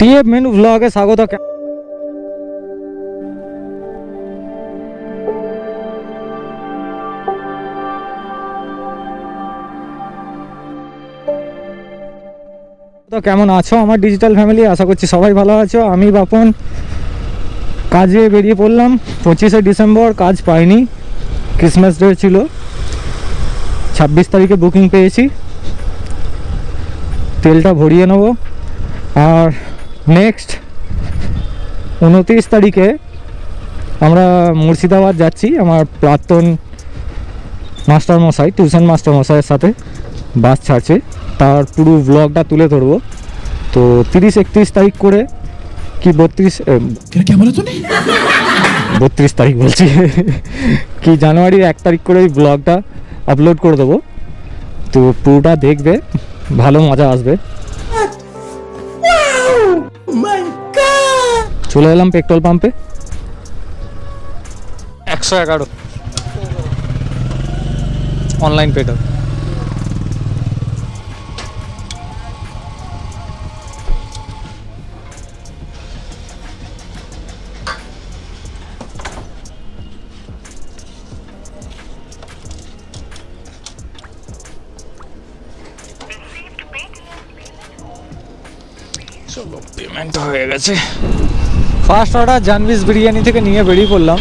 TF menu ব্লগে স্বাগত। কেমন আছো আমার ডিজিটাল ফ্যামিলি আশা করছি সবাই ভালো আছো। আমি বাপন। কাজে বেরিয়ে পড়লাম। পঁচিশে ডিসেম্বর, কাজ পাইনি। ক্রিসমাস ডে ছিল। ছাব্বিশ তারিখে বুকিং পেয়েছি। তেলটা ভরিয়ে নেব। আর নেক্সট উনত্রিশ তারিখে আমরা মুর্শিদাবাদ যাচ্ছি আমার প্রাক্তন মাস্টার মশাই টিউশন মাস্টার মশাইয়ের সাথে বাস ছাড়ছে। তার পুরো ব্লগটা তুলে ধরবো। তো তিরিশ একত্রিশ তারিখ করে কি বত্রিশ বত্রিশ তারিখ বলছি। কি জানুয়ারির এক তারিখ করে ওই ব্লগটা আপলোড করে দেবো। তো পুরোটা দেখবে ভালো মজা আসবে। চলে এলাম পেট্রোল পাম্পে। একশো এগারো। Online petrol. চলো পেমেন্ট হয়ে গেছে। ফার্স্ট অর্ডার জানভিস বিরিয়ানি থেকে নিয়ে বেরিয়ে পড়লাম।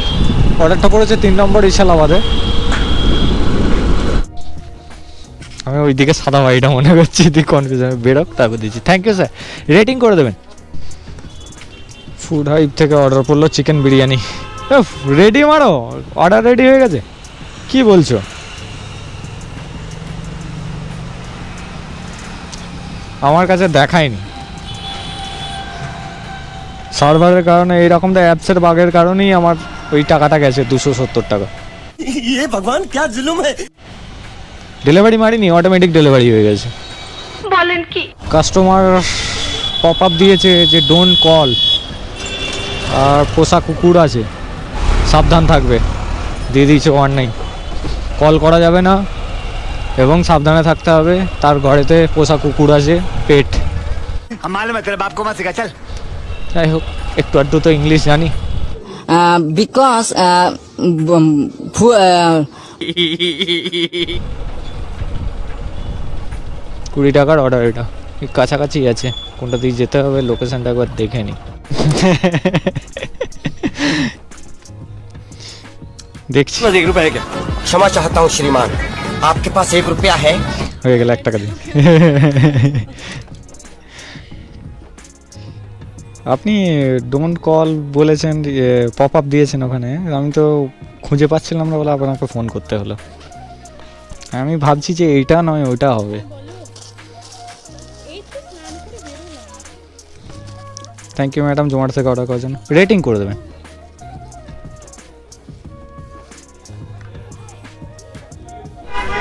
অর্ডারটা পড়েছে তিন নম্বর ইশালাবাদে। আমি ওইদিকে সাদা বাড়িটা মনে করছি তুই কনফিউজ আমি বেরোক, তারপর দিচ্ছি। থ্যাংক ইউ স্যার রেটিং করে দেবেন। ফুড হাইপ থেকে অর্ডার পড়ল চিকেন বিরিয়ানি রেডি মারো অর্ডার রেডি হয়ে গেছে। কি বলছো? আমার কাছে দেখায়নি। সার্ভারের কারণে এইরকম তো অ্যাপসের বাগের কারণেই আমার ওই টাকাটা গেছে দুশো সত্তর টাকা ये भगवान क्या जुल्म है ডেলিভারি মারিনি অটোমেটিক ডেলিভারি হয়ে গেছে বলেন কি কাস্টমার পপ আপ দিয়েছে যে ডোন্ট কল আর পোষা কুকুর আছে সাবধান থাকবে দিয়ে দিয়েছে ওয়ার্নিং কল করা যাবে না এবং সাবধানে থাকতে হবে তার ঘরেতে পোষা কুকুর আছে পেট हम मालूम है तेरे बाप को मत सिखा चल যাই হোক একটু আধটু তো ইংলিশ জানি। uh, because uh, um, uh, কুড়ি টাকার অর্ডার এটা। কাছাকাছি আছে। কোনটা দিয়ে যেতে হবে লোকেশনটা একবার দেখে নি। দেখছি। এক রুপিয়া কে ক্ষমা চাহতা হুম শ্রীমান আপকে পাস এক রুপিয়া হ্যাঁ হয়ে গেল এক টাকা দিন আপনি ডোন্ট কল বলেছেন পপ আপ দিয়েছেন ওখানে, আমি তো খুঁজে পাচ্ছিলাম না বলে আপনাকে ফোন করতে হলো। আমি ভাবছি যে এইটা নয়, ওইটা হবে। থ্যাংক ইউ ম্যাডাম জোম্যাটো থেকে অর্ডার করার জন্য। রেটিং করে দেবেন।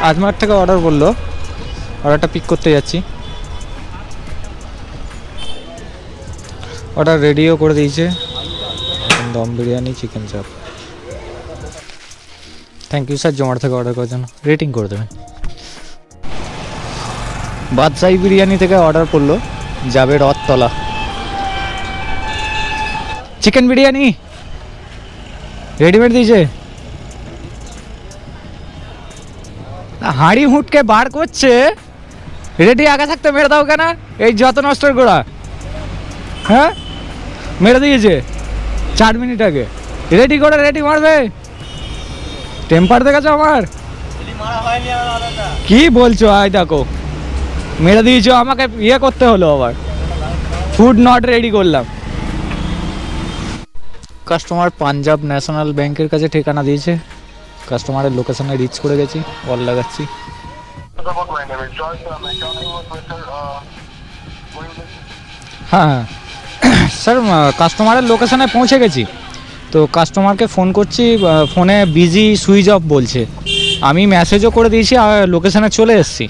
আজমার থেকে অর্ডার বলল। অর্ডারটা পিক করতে যাচ্ছি। অর্ডার রেডিও করে দিয়েছে। Dum biryani chicken chaap thank you sir Zomato থেকে অর্ডার করার জন্য। রেটিং করে দেবেন। বাদশাহী বিরিয়ানি থেকে অর্ডার করল যাবে রথতলা চিকেন বিরিয়ানি। রেডিমেড দিয়েছে। হাঁড়ি হুটকে বার করছে। রেডি আগে থাকতে মেরে দাও কেন? এই যত নষ্টের গোড়া। হ্যাঁ? মেরে দিয়েছে। চার মিনিট আগে। রেডি করে রেডি মারবে। টেম্পার দেখেছ আমার। কি বলছো? আয় দেখো। মেরে দিয়েছ আমাকে ইয়ে করতে হলো আবার। ফুড নট রেডি করলাম। কাস্টমার পাঞ্জাব ন্যাশনাল ব্যাংকের কাছে ঠিকানা দিয়েছে। কাস্টমারের লোকেশনে রিচ করে গেছি অল লাগাচ্ছি. Uh, it? হ্যাঁ। স্যার কাস্টমারের লোকেশানে পৌঁছে গেছি। তো কাস্টমারকে ফোন করছি ফোনে বিজি সুইচ অফ বলছে। আমি মেসেজও করে দিয়েছি, আর লোকেশানে চলে এসেছি।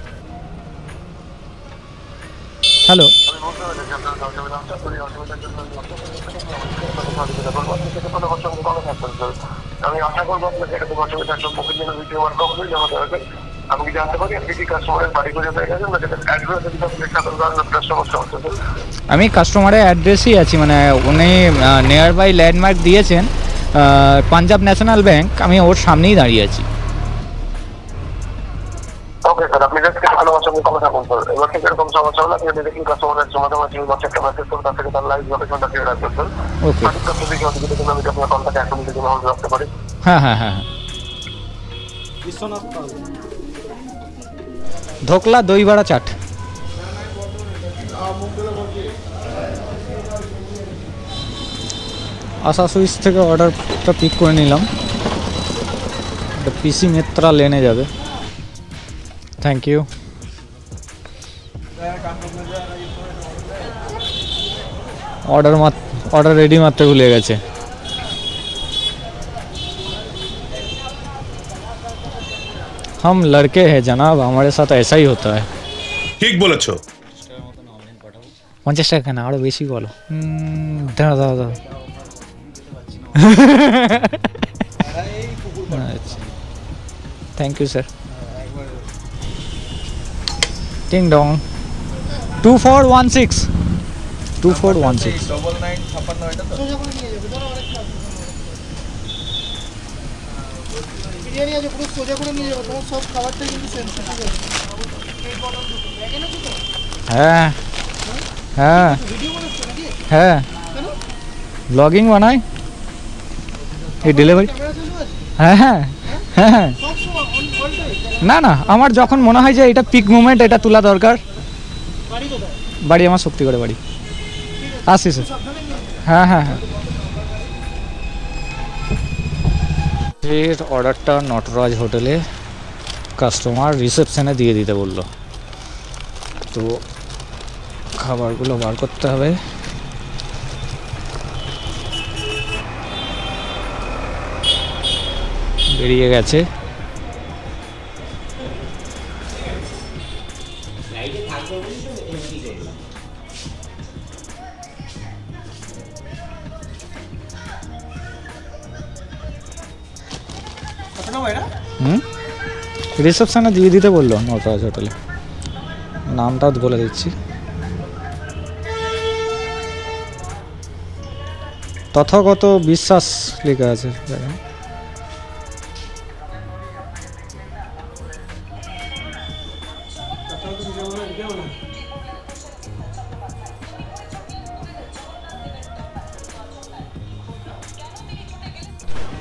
হ্যালো আমি আশা করব আপনাকে এরকম অসুবিধা সম্মুখীন যেন দ্বিতীয়বার কখনোই না হতে হবে আমি কি জানতে পারি আপনি কি কাস্টমারের বাড়ি করে পেয়ে গেছেন? না যেটা অ্যাড্রেস যদি আপনি সাথে করেন আপনার সমস্যা হচ্ছে। আমি কাস্টমারের অ্যাড্রেসেই আছি মানে উনি নিয়ার বাই ল্যান্ডমার্ক দিয়েছেন পাঞ্জাব ন্যাশনাল ব্যাংক আমি ওর সামনেই দাঁড়িয়ে আছি। ওকে স্যার আপনি জাস্ট কথা থাকুন স্যার এবার থেকে এরকম সমস্যা হলে আপনি যদি দেখেন কাস্টমারের মাঝামাঝি বাচ্চা একটা মেসেজ করুন তার থেকে তার লাইভ লোকেশনটা দিয়ে রাখবেন স্যার ওকে আমি আপনার কন্ট্যাক্ট এখন থেকে হোল্ড রাখতে পারি। হ্যাঁ হ্যাঁ হ্যাঁ হ্যাঁ। ধোকলা দই বড়া চাট। আশা সুইচ থেকে অর্ডারটা পিক করে নিলাম। পিসি মিত্রা লেনে যাবে। Thank you order order ready মারতে ভুলে গেছে। हम लड़के हैं जनाब हमारे साथ ऐसा ही होता है ঠিক বলেছো পঞ্চাশ টাকা কেন আরো বেশি বলো উম, দাঁড়া দাঁড়া দাঁড়া আচ্ছা থ্যাংক ইউ স্যার টিং Dong two four one six two four one six biryani আছে, পুরো সোজা করে নিয়ে যাব, তোমার সব খাবারটা কিন্তু হ্যাঁ। হ্যাঁ। হ্যাঁ। ব্লগিং বানাই? এই ডেলিভারি হ্যাঁ হ্যাঁ। হ্যাঁ হ্যাঁ। না না, আমার যখন মনে হয় যে এটা পিক মুভমেন্ট এটা তোলা দরকার। বাড়ি আমার শক্তিগড়ে বাড়ি। আসছি স্যার হ্যাঁ হ্যাঁ হ্যাঁ। এর অর্ডারটা নটরাজ হোটেলে কাস্টমার রিসেপশানে দিয়ে দিতে বলল। তো খাবারগুলো বার করতে হবে। বেরিয়ে গেছে। রিসেপশনে দিয়ে দিতে বলল নটরাজ হোটেলে নামটা বলে দিচ্ছি। তথাগত বিশ্বাস লেখা আছে।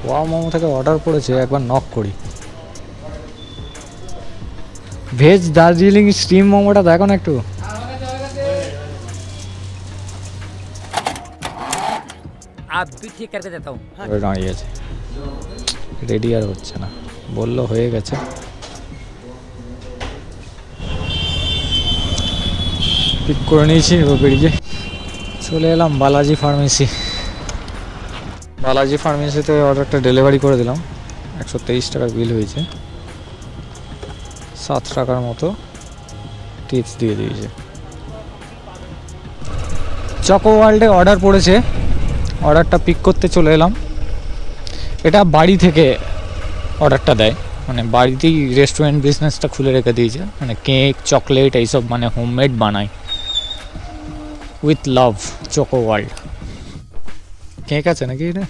ওয়া মোমো থেকে অর্ডার পড়েছে একবার নক করি। ভেজ দার্জিলিং স্টিম মোমোটা দেখো না একটু। হ্যাঁ। দাঁড়িয়ে রেডি আর হচ্ছে না। বলল হয়ে গেছে। পিক করে নিয়েছি বেরিয়ে চলে এলাম বালাজি ফার্মেসি। বালাজি ফার্মেসিতে অর্ডারটা ডেলিভারি করে দিলাম। একশো তেইশ টাকার বিল হয়েছে। সাত টাকার মতো টিপস দিয়ে দিয়েছে। চকো ওয়ার্ল্ডে অর্ডার পড়েছে। অর্ডারটা পিক করতে চলে এলাম। এটা বাড়ি থেকে অর্ডারটা দেয়। মানে বাড়িতেই রেস্টুরেন্ট বিজনেসটা খুলে রেখে দিয়েছে। মানে কেক চকলেট এইসব মানে হোমমেড বানায়। With love Choco World cake আছে নাকি এটা?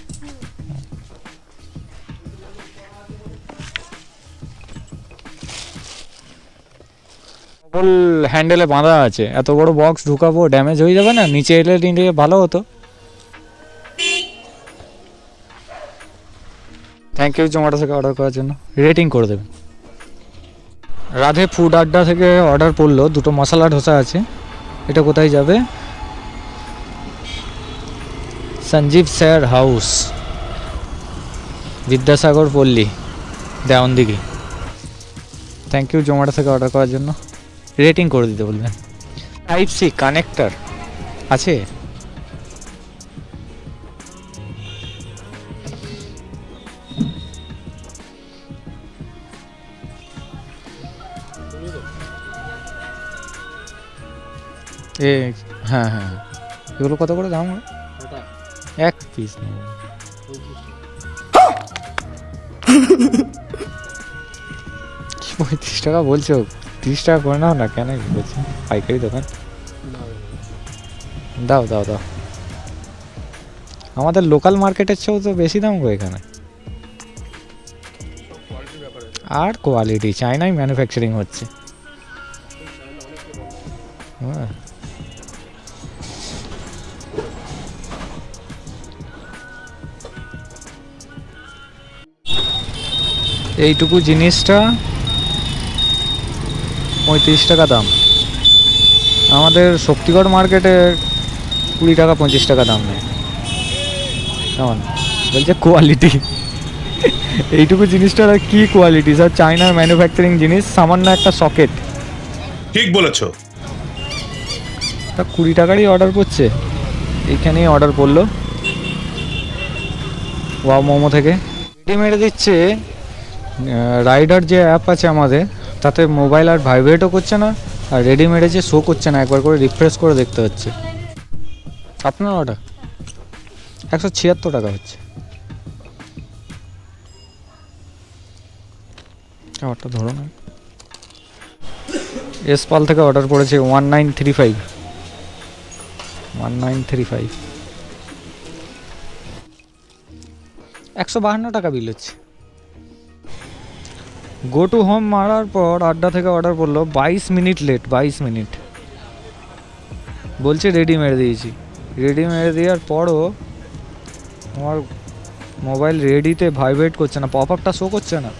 ডবল হ্যান্ডেলে বাঁধা আছে। এত বড় বক্স ঢুকাবো ড্যামেজ হয়ে যাবে না? নিচে এলে নিলে ভালো হতো। থ্যাংক ইউ জোম্যাটো থেকে অর্ডার করার জন্য। রেটিং করে দেবেন। রাধে ফুড আড্ডা থেকে অর্ডার পড়ল। দুটো মশলা ধোসা আছে। এটা কোথায় যাবে? Sanjeev sir house. বিদ্যাসাগর পল্লী, দেওয়ানদিঘি। থ্যাংক ইউ জোম্যাটো থেকে অর্ডার করার জন্য। রেটিং করে দিতে বলবেন। টাইপ সি কানেক্টর আছে? এ হ্যাঁ হ্যাঁ এগুলো কত করে দাম? এক পিস নেব। পঁয়ত্রিশ টাকা বলছো? তিরিশ টাকা করে নাও না কেন? কি বলছি? পাইকারি দোকান? দাও দাও দাও। আমাদের লোকাল মার্কেটের চেয়েও তো বেশি দাম গো এখানে। আর কোয়ালিটি চাইনাই ম্যানুফ্যাকচারিং হচ্ছে। হ্যাঁ। এইটুকু জিনিসটা পঁয়ত্রিশ টাকা দাম। আমাদের শক্তিগড় মার্কেটে কুড়ি টাকা পঁচিশ টাকা দাম নেয়। কেমন? বলছে কোয়ালিটি এইটুকু জিনিসটার আর কি কোয়ালিটি স্যার চায়নার ম্যানুফ্যাকচারিং জিনিস সামান্য একটা সকেট ঠিক বলেছ। তা কুড়ি টাকারই অর্ডার করছে। এইখানেই অর্ডার করল। ওয়া মোমো থেকে। রেডিমেডে দিচ্ছে রাইডার যে অ্যাপ আছে আমাদের তাতে মোবাইল আর ভাইব্রেটও করছে না, আর রেডিমেডে যে শো করছে না, একবার করে রিফ্রেশ করে দেখতে হচ্ছে। আপনার অর্ডার একশো ছিয়াত্তর টাকা হচ্ছে। খাবারটা ধরো না। এসপাল থেকে অর্ডার করেছে one nine three five one nine three five একশো বাহান্ন টাকা বিল হচ্ছে। গো টু হোম মারার পর আড্ডা থেকে অর্ডার করল বাইশ মিনিট লেট বাইশ মিনিট। বলছে রেডি মেরে দিয়েছি। রেডি মেরে দেওয়ার পরও আমার মোবাইল রেডিতে ভাইব্রেট করছে না পপ আপটা শো করছে না।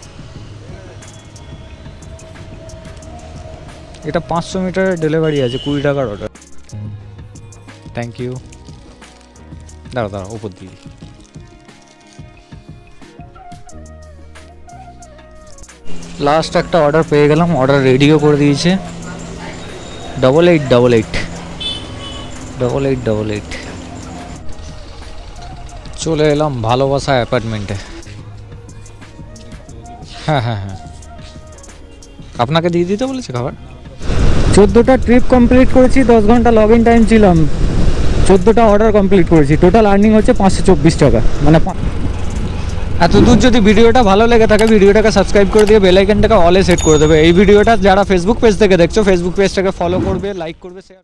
এটা পাঁচশো মিটারের ডেলিভারি আছে, কুড়ি টাকার অর্ডার থ্যাংক ইউ দাঁড়া দাঁড়া উপর দিয়ে লাস্ট একটা অর্ডার পেয়ে গেলাম অর্ডার রেডিও করে দিয়েছে। Double eight double eight double eight double eight চলে এলাম ভালোবাসা অ্যাপার্টমেন্টে। হ্যাঁ হ্যাঁ হ্যাঁ। আপনাকে দিয়ে দিতে বলেছে খাবার? চোদ্দোটা ট্রিপ কমপ্লিট করেছি, দশ ঘণ্টা লগ ইন টাইম ছিলাম। চোদ্দোটা অর্ডার কমপ্লিট করেছি। টোটাল আর্নিং হচ্ছে পাঁচশো চব্বিশ টাকা। মানে এত দূর যদি ভিডিওটা ভালো লেগে থাকে, ভিডিওটাকে সাবস্ক্রাইব করে দিয়ে বেলাইকনটাকে অলে সেট করে দেবে। এই ভিডিওটা যারা ফেসবুক পেজ থেকে দেখছ ফেসবুক পেজটাকে ফলো করবে লাইক করবে শেয়ার